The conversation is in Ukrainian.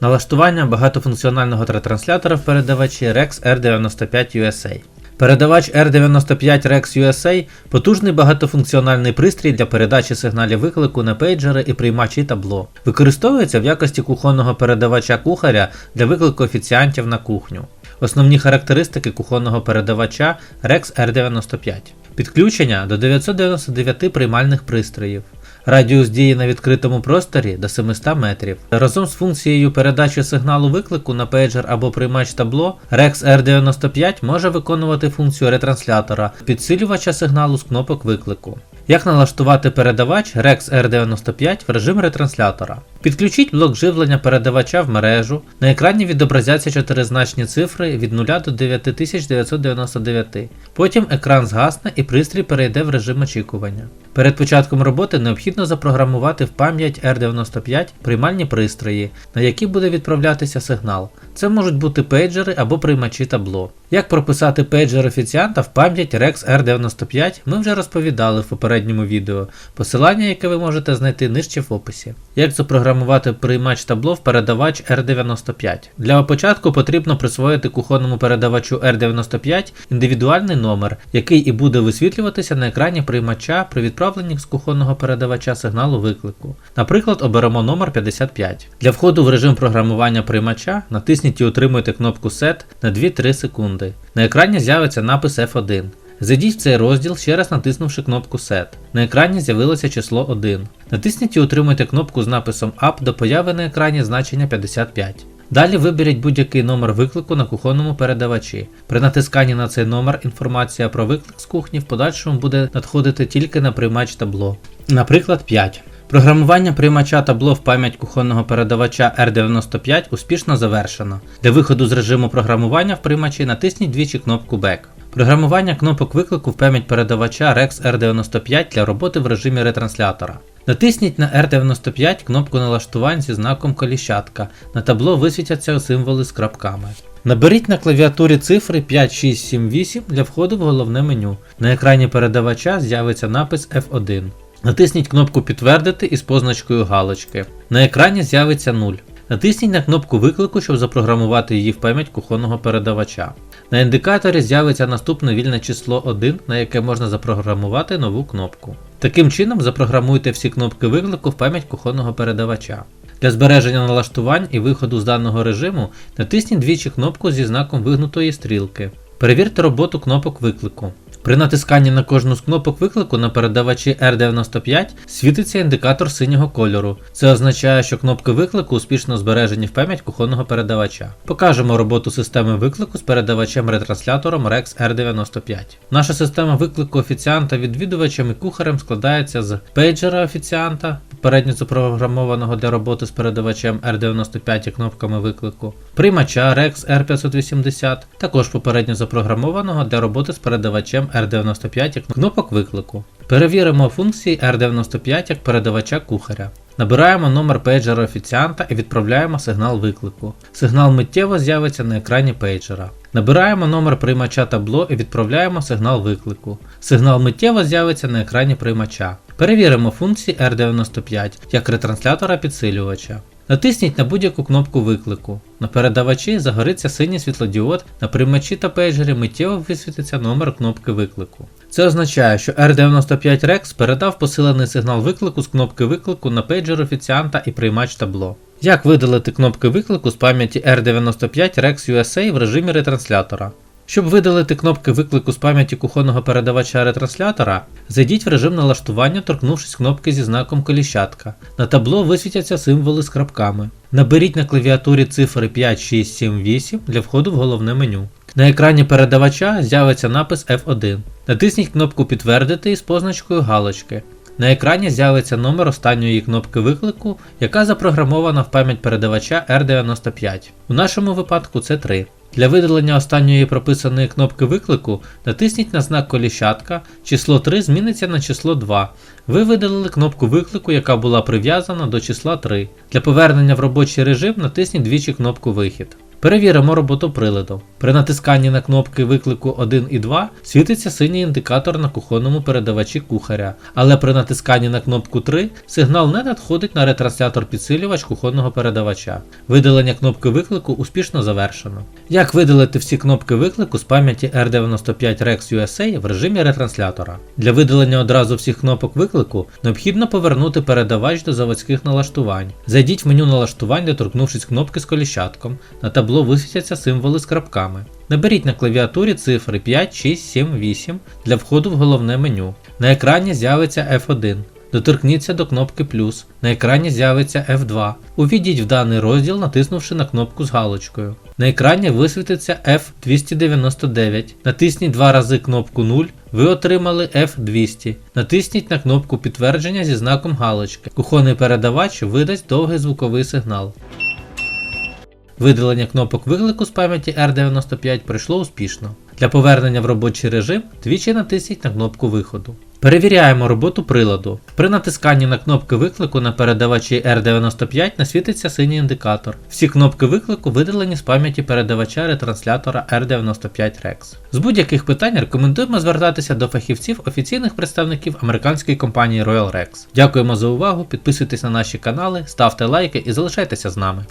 Налаштування багатофункціонального ретранслятора в передавачі REX R95 USA. Передавач R95 REX USA потужний багатофункціональний пристрій для передачі сигналів виклику на пейджери і приймачі табло. Використовується в якості кухонного передавача кухаря для виклику офіціантів на кухню. Основні характеристики кухонного передавача REX R95. Підключення до 999 приймальних пристроїв. Радіус дії на відкритому просторі до 700 метрів. Разом з функцією передачі сигналу виклику на пейджер або приймач табло, REX R95 може виконувати функцію ретранслятора, підсилювача сигналу з кнопок виклику. Як налаштувати передавач REX R95 в режим ретранслятора? Підключіть блок живлення передавача в мережу. На екрані відобразяться чотиризначні цифри від 0 до 9999. Потім екран згасне і пристрій перейде в режим очікування. Перед початком роботи необхідно запрограмувати в пам'ять R95 приймальні пристрої, на які буде відправлятися сигнал. Це можуть бути пейджери або приймачі табло. Як прописати пейджер офіціанта в пам'ять REX R95 ми вже розповідали в попередньому відео, посилання яке ви можете знайти нижче в описі. Як запрограмувати приймач табло в передавач R95. Для початку потрібно присвоїти кухонному передавачу R95 індивідуальний номер, який і буде висвітлюватися на екрані приймача при відправленні з кухонного передавача сигналу виклику. Наприклад, оберемо номер 55. Для входу в режим програмування приймача натисніть і утримуйте кнопку Set на 2-3 секунди. На екрані з'явиться напис F1. Зайдіть в цей розділ, ще раз натиснувши кнопку Set. На екрані з'явилося число 1. Натисніть і утримуйте кнопку з написом Up до появи на екрані значення 55. Dалі виберіть будь-який номер виклику на кухонному передавачі. При натисканні на цей номер інформація про виклик з кухні в подальшому буде надходити тільки на приймач табло. Наприклад, 5. Програмування приймача табло в пам'ять кухонного передавача R95 успішно завершено. Для виходу з режиму програмування в приймачі натисніть двічі кнопку Back. Програмування кнопок виклику в пам'ять передавача REX R95 для роботи в режимі ретранслятора. Натисніть на R95 кнопку налаштувань зі знаком коліщатка. На табло висвітяться символи з крапками. Наберіть на клавіатурі цифри 5678 для входу в головне меню. На екрані передавача з'явиться напис F1. Натисніть кнопку Підтвердити із позначкою галочки. На екрані з'явиться 0. Натисніть на кнопку виклику, щоб запрограмувати її в пам'ять кухонного передавача. На індикаторі з'явиться наступне вільне число 1, на яке можна запрограмувати нову кнопку. Таким чином запрограмуйте всі кнопки виклику в пам'ять кухонного передавача. Для збереження налаштувань і виходу з даного режиму натисніть двічі кнопку зі знаком вигнутої стрілки. Перевірте роботу кнопок виклику. При натисканні на кожну з кнопок виклику на передавачі R95 світиться індикатор синього кольору. Це означає, що кнопки виклику успішно збережені в пам'ять кухонного передавача. Покажемо роботу системи виклику з передавачем ретранслятором REX R95. Наша система виклику офіціанта відвідувачем і кухарем складається з пейджера офіціанта, попередньо запрограмованого для роботи з передавачем R95 і кнопками виклику, приймача REX R580, також попередньо запрограмованого для роботи з передавачем R95 як кнопок виклику. Перевіримо функції R95 як передавача кухаря. Набираємо номер пейджера офіціанта і відправляємо сигнал виклику. Сигнал миттєво з'явиться на екрані пейджера. Набираємо номер приймача табло і відправляємо сигнал виклику. Сигнал миттєво з'явиться на екрані приймача. Перевіримо функції R95 як ретранслятора підсилювача. Натисніть на будь-яку кнопку виклику. На передавачі загориться синій світлодіод, на приймачі та пейджері миттєво висвітиться номер кнопки виклику. Це означає, що R95 Rex передав посилений сигнал виклику з кнопки виклику на пейджер офіціанта і приймач табло. Як видалити кнопки виклику з пам'яті R95 Rex USA в режимі ретранслятора? Щоб видалити кнопки виклику з пам'яті кухонного передавача ретранслятора, зайдіть в режим налаштування, торкнувшись кнопки зі знаком коліщатка. На табло висвітяться символи з крапками. Наберіть на клавіатурі цифри 5, 6, 7, 8 для входу в головне меню. На екрані передавача з'явиться напис F1. Натисніть кнопку Підтвердити із позначкою галочки. На екрані з'явиться номер останньої кнопки виклику, яка запрограмована в пам'ять передавача R95. У нашому випадку це 3. Для видалення останньої прописаної кнопки виклику натисніть на знак коліщатка, число 3 зміниться на число 2. Ви видалили кнопку виклику, яка була прив'язана до числа 3. Для повернення в робочий режим натисніть двічі кнопку Вихід. Перевіримо роботу приладу. При натисканні на кнопки виклику 1 і 2 світиться синій індикатор на кухонному передавачі кухаря, але при натисканні на кнопку 3 сигнал не надходить на ретранслятор підсилювач кухонного передавача. Видалення кнопки виклику успішно завершено. Як видалити всі кнопки виклику з пам'яті R95 Rex USA в режимі ретранслятора? Для видалення одразу всіх кнопок виклику необхідно повернути передавач до заводських налаштувань. Зайдіть в меню налаштувань, доторкнувшись кнопки з коліщатком. На табло висвітяться символи з крапками. Наберіть на клавіатурі цифри 5, 6, 7, 8 для входу в головне меню. На екрані з'явиться F1. Доторкніться до кнопки плюс. На екрані з'явиться F2. Увійдіть в даний розділ, натиснувши на кнопку з галочкою. На екрані висвітиться F299. Натисніть два рази кнопку 0. Ви отримали F200. Натисніть на кнопку підтвердження зі знаком галочки. Кухонний передавач видасть довгий звуковий сигнал. Видалення кнопок виклику з пам'яті R95 пройшло успішно. Для повернення в робочий режим двічі натисніть на кнопку виходу. Перевіряємо роботу приладу. При натисканні на кнопки виклику на передавачі R95 насвітиться синій індикатор. Всі кнопки виклику видалені з пам'яті передавача ретранслятора R95 Rex. З будь-яких питань рекомендуємо звертатися до фахівців офіційних представників американської компанії Royal Rex. Дякуємо за увагу, підписуйтесь на наші канали, ставте лайки і залишайтеся з нами.